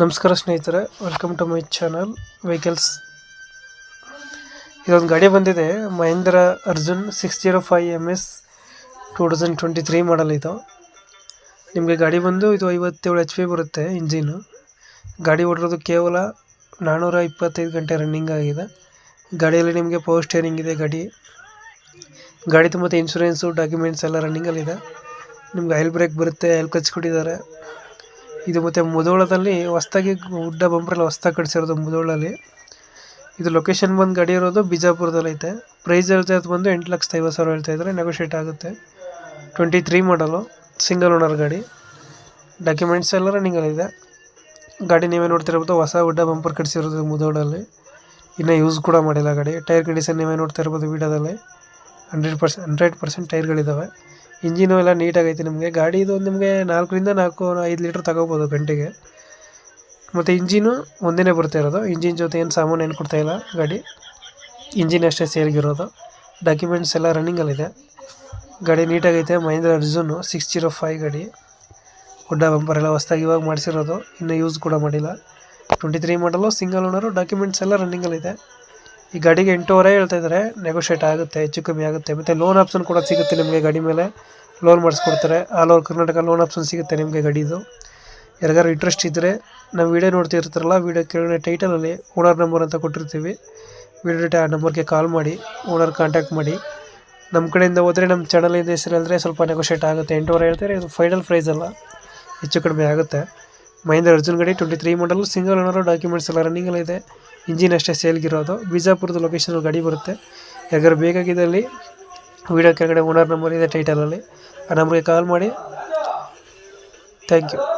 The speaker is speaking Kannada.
ನಮಸ್ಕಾರ ಸ್ನೇಹಿತರೆ welcome to my channel vehicles ಇದೊಂದು ಗಾಡಿ ಬಂದಿದೆ, Mahindra Arjun six zero five M S two thousand twenty three model ಇದು. ನಿಮಗೆ ಗಾಡಿ ಬಂದು ಇದು ಐವತ್ತೇಳು ಎಚ್ ಪಿ ಬರುತ್ತೆ ಇಂಜಿನು. ಗಾಡಿ ಓಡಿರೋದು ಕೇವಲ ನಾನ್ನೂರ ಇಪ್ಪತ್ತೈದು ಗಂಟೆ ರನ್ನಿಂಗ್ ಆಗಿದೆ. ಗಾಡಿಯಲ್ಲಿ ನಿಮಗೆ ಪವರ್ ಸ್ಟೇರಿಂಗ್ ಇದೆ ಗಾಡಿ. ಗಾಡಿ ಮತ್ತು ಇನ್ಶೂರೆನ್ಸು ಡಾಕ್ಯುಮೆಂಟ್ಸ್ ಎಲ್ಲ ರನ್ನಿಂಗಲ್ಲಿದೆ ನಿಮ್ಗೆ ಆಯಿಲ್ ಬ್ರೇಕ್ ಬರುತ್ತೆ ಆಯಿಲ್ ಕ್ಲಚ್ ಕೊಟ್ಟಿದ್ದಾರೆ ಇದು ಮತ್ತು ಮುಧೋಳದಲ್ಲಿ ಹೊಸ್ದಾಗಿ ಉಡ್ಡ ಬಂಪರೆಲ್ಲ ಹೊಸ್ದಾಗಿ ಕಟ್ಸಿರೋದು ಮುದೋಳಲ್ಲಿ. ಇದು ಲೊಕೇಶನ್ ಬಂದು ಗಾಡಿ ಇರೋದು ಬಿಜಾಪುರದಲ್ಲಿ ಐತೆ. ಪ್ರೈಸ್ ಹೇಳ್ತಾ ಇರೋದು ಬಂದು ಎಂಟು ಲಕ್ಷದ ಐವತ್ತು ಸಾವಿರ ಹೇಳ್ತಾ ಇದ್ದಾರೆ ನೆಗೋಷಿಯೇಟ್ ಆಗುತ್ತೆ. Twenty three model single owner ಗಾಡಿ ಡಾಕ್ಯುಮೆಂಟ್ಸ್ ಎಲ್ಲ ರನ್ನಿಂಗಲ್ಲಿದೆ ಗಾಡಿ ನೀವೇ ನೋಡ್ತಿರ್ಬೋದು, ಹೊಸ ಉಡ್ಡ ಬಂಪರ್ ಕಟ್ಸಿರೋದು ಮುದೋಳಲ್ಲಿ. ಇನ್ನೂ ಯೂಸ್ ಕೂಡ ಮಾಡಿಲ್ಲ ಗಾಡಿ. ಟೈರ್ ಕಂಡೀಷನ್ ನೀವೇ ನೋಡ್ತಾ ಇರ್ಬೋದು ವೀಡಿಯೋದಲ್ಲಿ ಹಂಡ್ರೆಡ್ ಪರ್ಸೆಂಟ್ ಹಂಡ್ರೆಡ್ ಪರ್ಸೆಂಟ್ ಟೈರ್ಗಳಿದ್ದಾವೆ ಇಂಜಿನು ಎಲ್ಲ ನೀಟಾಗೈತೆ ನಿಮಗೆ. ಗಾಡಿ ಇದು ನಿಮಗೆ ನಾಲ್ಕರಿಂದ ನಾಲ್ಕು, ಐದು ಲೀಟ್ರ್ ತಗೋಬೋದು ಗಂಟೆಗೆ. ಮತ್ತು ಇಂಜಿನು ಒಂದೇ ಬರ್ತಾ ಇರೋದು. ಇಂಜಿನ್ ಜೊತೆ ಏನು ಸಾಮಾನು ಏನು ಕೊಡ್ತಾ ಇಲ್ಲ ಗಾಡಿ. ಇಂಜಿನ್ ಅಷ್ಟೇ ಸೇಲ್ಗಿರೋದು ಡಾಕ್ಯುಮೆಂಟ್ಸ್ ಎಲ್ಲ ರನ್ನಿಂಗಲ್ಲಿದೆ ಗಾಡಿ ನೀಟಾಗೈತೆ. Mahindra Arjun six zero five ಗಾಡಿ. ಗುಡ್ಡ ಬಂಪರ್ ಎಲ್ಲ ಹೊಸ್ದಾಗಿ ಇವಾಗ ಮಾಡಿಸಿರೋದು. ಇನ್ನೂ ಯೂಸ್ ಕೂಡ ಮಾಡಿಲ್ಲ. Twenty three model single owner documents ಎಲ್ಲ ರನ್ನಿಂಗಲ್ಲಿದೆ ಈ ಗಾಡಿಗೆ ಎಂಟೂವರೆ ಹೇಳ್ತಾ ಇದ್ದಾರೆ. ನೆಗೋಷಿಯೇಟ್ ಆಗುತ್ತೆ, ಹೆಚ್ಚು ಕಮ್ಮಿ ಆಗುತ್ತೆ. ಮತ್ತು ಲೋನ್ ಆಪ್ಷನ್ ಕೂಡ ಸಿಗುತ್ತೆ ನಿಮಗೆ ಗಾಡಿ ಮೇಲೆ. Loan ಮಾಡಿಸ್ಕೊಡ್ತಾರೆ. All over Karnataka loan option ಸಿಗುತ್ತೆ ನಿಮಗೆ ಗಾಡಿದು. ಯಾರಿಗಾರು ಇಂಟ್ರೆಸ್ಟ್ ಇದ್ದರೆ ನಾವು ವೀಡಿಯೋ ನೋಡ್ತಿರ್ತಾರಲ್ಲ ವೀಡಿಯೋ ಕೆಳಗಡೆ ಟೈಟಲಲ್ಲಿ ಓನರ್ ನಂಬರ್ ಅಂತ ಕೊಟ್ಟಿರ್ತೀವಿ. ವೀಡಿಯೋ ಆ ನಂಬರ್ಗೆ ಕಾಲ್ ಮಾಡಿ ಓನರ್ ಕಾಂಟ್ಯಾಕ್ಟ್ ಮಾಡಿ. ನಮ್ಮ ಕಡೆಯಿಂದ ಹೋದರೆ ನಮ್ಮ ಚಾನಲಿಂದ ಹೆಸರು ಸ್ವಲ್ಪ ನೆಗೋಷಿಯೇಟ್ ಆಗುತ್ತೆ. ಎಂಟೂವರೆ ಹೇಳ್ತಾರೆ ಇದು ಫೈನಲ್ ಪ್ರೈಸ್ ಅಲ್ಲ. ಹೆಚ್ಚು ಕಡಿಮೆ ಆಗುತ್ತೆ. ಮಹೇಂದ್ರ ಅರ್ಜುನ್ ಗಾಡಿ twenty three model single owner documents ಎಲ್ಲ ರನ್ನಿಂಗಲ್ಲಿ ಇದೆ. ಇಂಜಿನ್ ಅಷ್ಟೇ ಸೇಲ್ಗಿರೋದು. ಬಿಜಾಪುರದ ಲೊಕೇಶನ್ ಗಾಡಿ ಬರುತ್ತೆ. ಯಾಕಂದ್ರೆ ಬೇಕಾಗಿದ್ದಲ್ಲಿ ವೀಡಿಯೋ ಕೆಳಗಡೆ ಓನರ್ ನಂಬರ್ ಇದೆ ಟೈಟಲಲ್ಲಿ ಆ ನಂಬರ್ಗೆ ಕಾಲ್ ಮಾಡಿ. Thank you